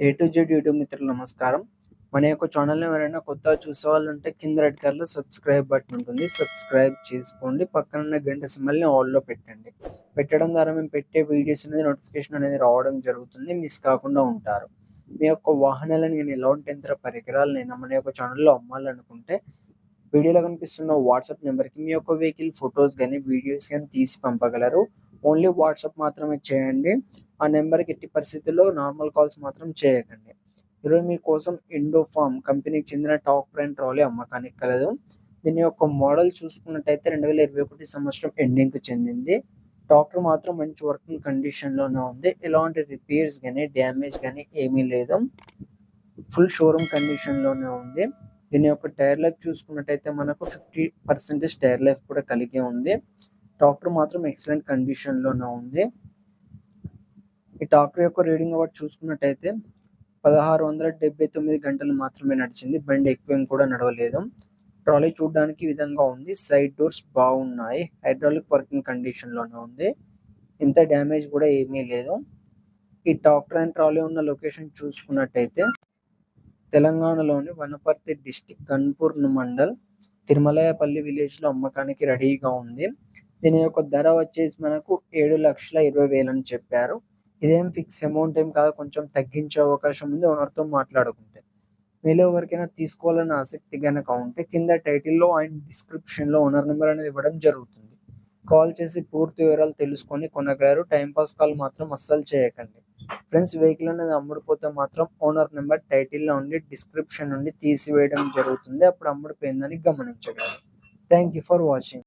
A to Z YouTube మిత్రులు నమస్కారం. మన యొక్క ఛానల్ని ఎవరైనా కొత్తగా చూసే వాళ్ళు ఉంటే కింద రెడ్ కలర్లో సబ్స్క్రైబ్ బటన్ ఉంటుంది. సబ్స్క్రైబ్ చేసుకోండి. పక్కన ఉన్న గంట సింబల్ని ఆల్లో పెట్టండి. పెట్టడం ద్వారా మేము పెట్టే వీడియోస్ అనేది నోటిఫికేషన్ అనేది రావడం జరుగుతుంది. మిస్ కాకుండా ఉంటారు. మీ యొక్క వాహనాలను నేను ఎలాంటి యంత్ర పరికరాలు నేను మన యొక్క ఛానల్లో అమ్మాలనుకుంటే వీడియోలో కనిపిస్తున్న వాట్సాప్ నెంబర్కి మీ యొక్క వెహికల్ ఫొటోస్ కానీ వీడియోస్ కానీ తీసి పంపగలరు. ఓన్లీ వాట్సాప్ మాత్రమే చేయండి. ఆ నెంబర్కి ఎట్టి పరిస్థితుల్లో నార్మల్ కాల్స్ మాత్రం చేయకండి. ఈరోజు మీకోసం ఇండో ఫార్మ్ కంపెనీకి చెందిన టాక్ ప్రైన్ ట్రాలీ అమ్మకానికి కలదు దీని యొక్క మోడల్ చూసుకున్నట్టయితే రెండు వేల ఇరవై ఒకటి సంవత్సరం ఎండింగ్కి చెందింది. డాక్టర్ మాత్రం మంచి వర్కింగ్ కండిషన్లోనే ఉంది. ఎలాంటి రిపేర్స్ కానీ డ్యామేజ్ కానీ ఏమీ లేదు. ఫుల్ షోరూమ్ కండిషన్లోనే ఉంది. దీని యొక్క టైర్ లైఫ్ చూసుకున్నట్టయితే మనకు ఫిఫ్టీ పర్సెంటేజ్ టైర్ లైఫ్ కూడా కలిగి ఉంది. డాక్టర్ మాత్రం ఎక్సలెంట్ కండిషన్లోనే ఉంది. ఈ డాక్టర్ యొక్క రీడింగ్ అవార్డ్ చూసుకున్నట్టయితే పదహారు వందల డెబ్బై తొమ్మిది గంటలు మాత్రమే నడిచింది. బండి ఎక్కువ కూడా నడవలేదు. ట్రాలీ చూడడానికి విధంగా ఉంది. సైడ్ డోర్స్ బాగున్నాయి. హైడ్రాలిక్ వర్కింగ్ కండిషన్లోనే ఉంది. ఇంత డ్యామేజ్ కూడా ఏమీ లేదు. ఈ టాక్టర్ అండ్ ట్రాలీ ఉన్న లొకేషన్ చూసుకున్నట్టయితే తెలంగాణలోని వనపర్తి డిస్టిక్ గన్పూర్ మండల్ తిరుమలయపల్లి విలేజ్లో అమ్మకానికి రెడీగా ఉంది. దీని యొక్క ధర వచ్చేసి మనకు ఏడు లక్షల ఇరవై వేలు అని చెప్పారు. ఇదేం ఫిక్స్ అమౌంట్ ఏం కాదు కొంచెం తగ్గించే అవకాశం ఉంది ఓనర్తో మాట్లాడుకుంటే. మీలో ఎవరికైనా తీసుకోవాలని ఆసక్తి కనుక ఉంటే కింద టైటిల్లో అండ్ డిస్క్రిప్షన్లో ఓనర్ నెంబర్ అనేది ఇవ్వడం జరుగుతుంది. కాల్ చేసి పూర్తి వివరాలు తెలుసుకొని కొనగలరు. టైంపాస్ కాల్ మాత్రం అస్సలు చేయకండి. ఫ్రెండ్స్ వెహికల్ అనేది అమ్ముడుపోతే మాత్రం ఓనర్ నెంబర్ టైటిల్లో ఉండి డిస్క్రిప్షన్ నుండి తీసివేయడం జరుగుతుంది. అప్పుడు అమ్ముడిపోయిందని గమనించగలరు. Thank you for watching